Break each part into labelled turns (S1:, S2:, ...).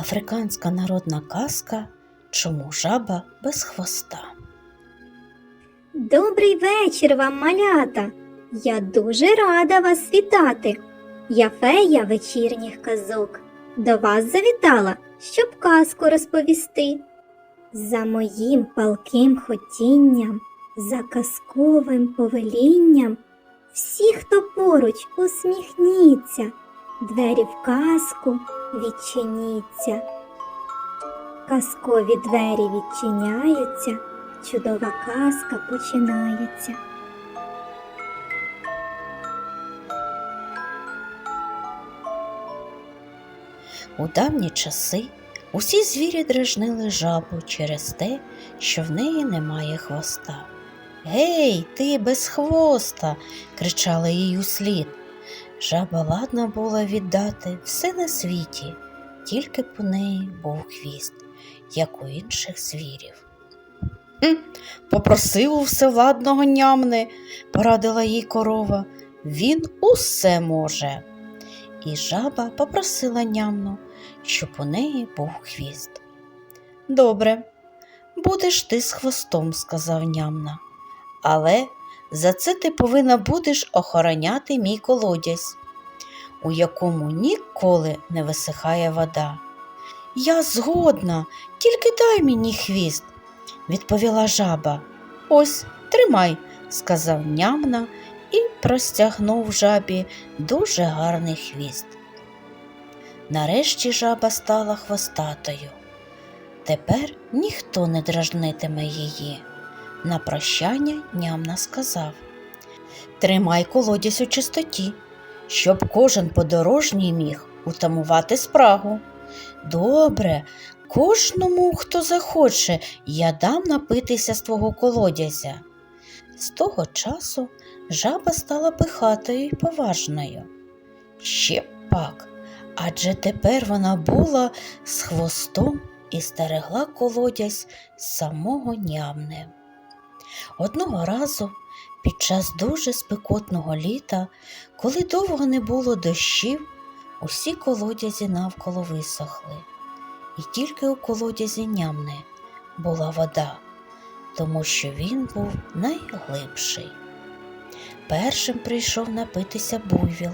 S1: Африканська народна казка Чому жаба без хвоста?
S2: Добрий вечір вам, малята. Я дуже рада вас вітати. Я фея вечірніх казок. До вас завітала, щоб казку розповісти. За моїм палким хотінням, за казковим повелінням, всі, хто поруч, усміхніться, двері в казку відчиніться. Казкові двері відчиняються, чудова казка починається.
S1: У давні часи усі звірі дражнили жабу через те, що в неї немає хвоста. Гей, ти без хвоста. кричали їй услід. Жаба ладна була віддати все на світі, тільки у неї був хвіст, як у інших звірів. «Хм, Попросив у всевладного нямне, порадила їй корова. Він усе може. І жаба попросила нямну, щоб у неї був хвіст. Добре, будеш ти з хвостом, сказав нямна. Але за це ти повинна будеш охороняти мій колодязь, у якому ніколи не висихає вода. Я згодна, тільки дай мені хвіст, відповіла жаба. Ось, тримай, сказав нямна і простягнув жабі дуже гарний хвіст. Нарешті жаба стала хвостатою. Тепер ніхто не дражнитиме її. На прощання нямна сказав Тримай колодязь у чистоті, щоб кожен подорожній міг утамувати спрагу. Добре, кожному, хто захоче, я дам напитися з твого колодязя. З того часу жаба стала пихатою й поважною. Ще пак, адже тепер вона була з хвостом і стерегла колодязь самого нямне. Одного разу, під час дуже спекотного літа, коли довго не було дощів, усі колодязі навколо висохли, і тільки у колодязі нямне була вода, тому що він був найглибший. Першим прийшов напитися буйвіл.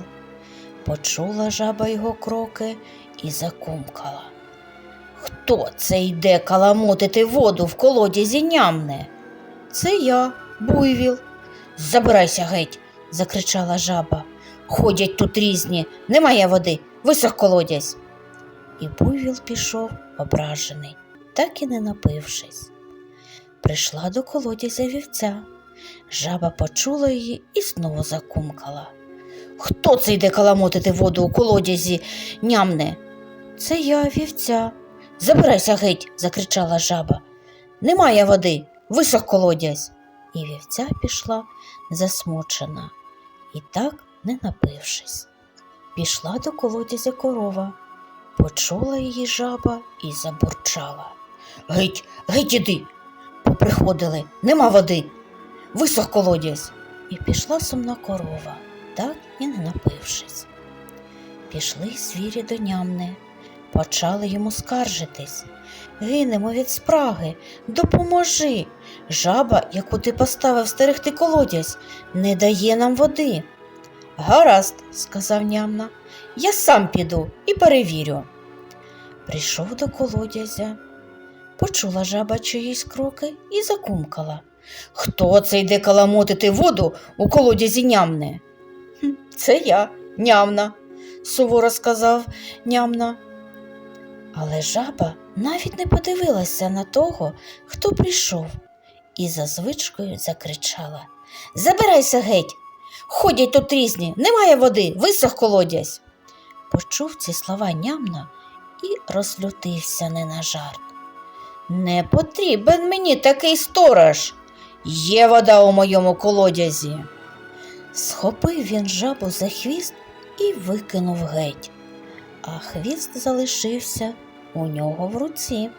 S1: Почула жаба його кроки і закумкала. Хто це йде каламутити воду в колодязі нямне? Це я, буйвіл. Забирайся геть, закричала жаба. Ходять тут різні, немає води, висох колодязь. І буйвіл пішов ображений, так і не напившись. Прийшла до колодязя вівця. Жаба почула її і знову закумкала. Хто це йде каламутити воду у колодязі нямне? Це я, вівця. Забирайся геть, закричала жаба. Немає води, висох колодязь. І вівця пішла засмучена і так не напившись. Пішла до колодязя корова, почула її жаба і забурчала. Геть, геть іди. Поприходили, нема води, висох колодязь. І пішла сумна корова, так і не напившись. Пішли звірі до нямне, почали йому скаржитись. Гинемо від спраги, допоможи. Жаба, яку ти поставив стерегти колодязь, не дає нам води. Гаразд, сказав нямна, я сам піду і перевірю. Прийшов до колодязя, почула жаба чиїсь кроки і закумкала. Хто це йде каламутити воду у колодязі нямне? Це я, нямна, суворо сказав нямна. Але жаба навіть не подивилася на того, хто прийшов, і за звичкою закричала Забирайся геть! Ходять тут різні, немає води, висох колодязь. Почув ці слова нямна і розлютився не на жарт. Не потрібен мені такий сторож. Є вода у моєму колодязі. Схопив він жабу за хвіст і викинув геть, а хвіст залишився у нього в руці.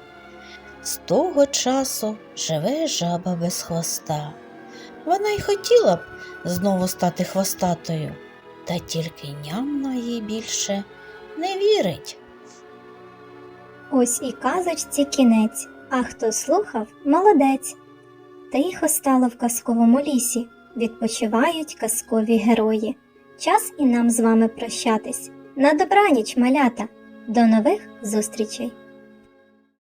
S1: З того часу живе жаба без хвоста. Вона й хотіла б знову стати хвостатою, та тільки нямна їй більше не вірить.
S2: Ось і казочці кінець, а хто слухав, молодець. Тихо стало в казковому лісі, відпочивають казкові герої. Час і нам з вами прощатись. На добраніч, малята. До нових зустрічей!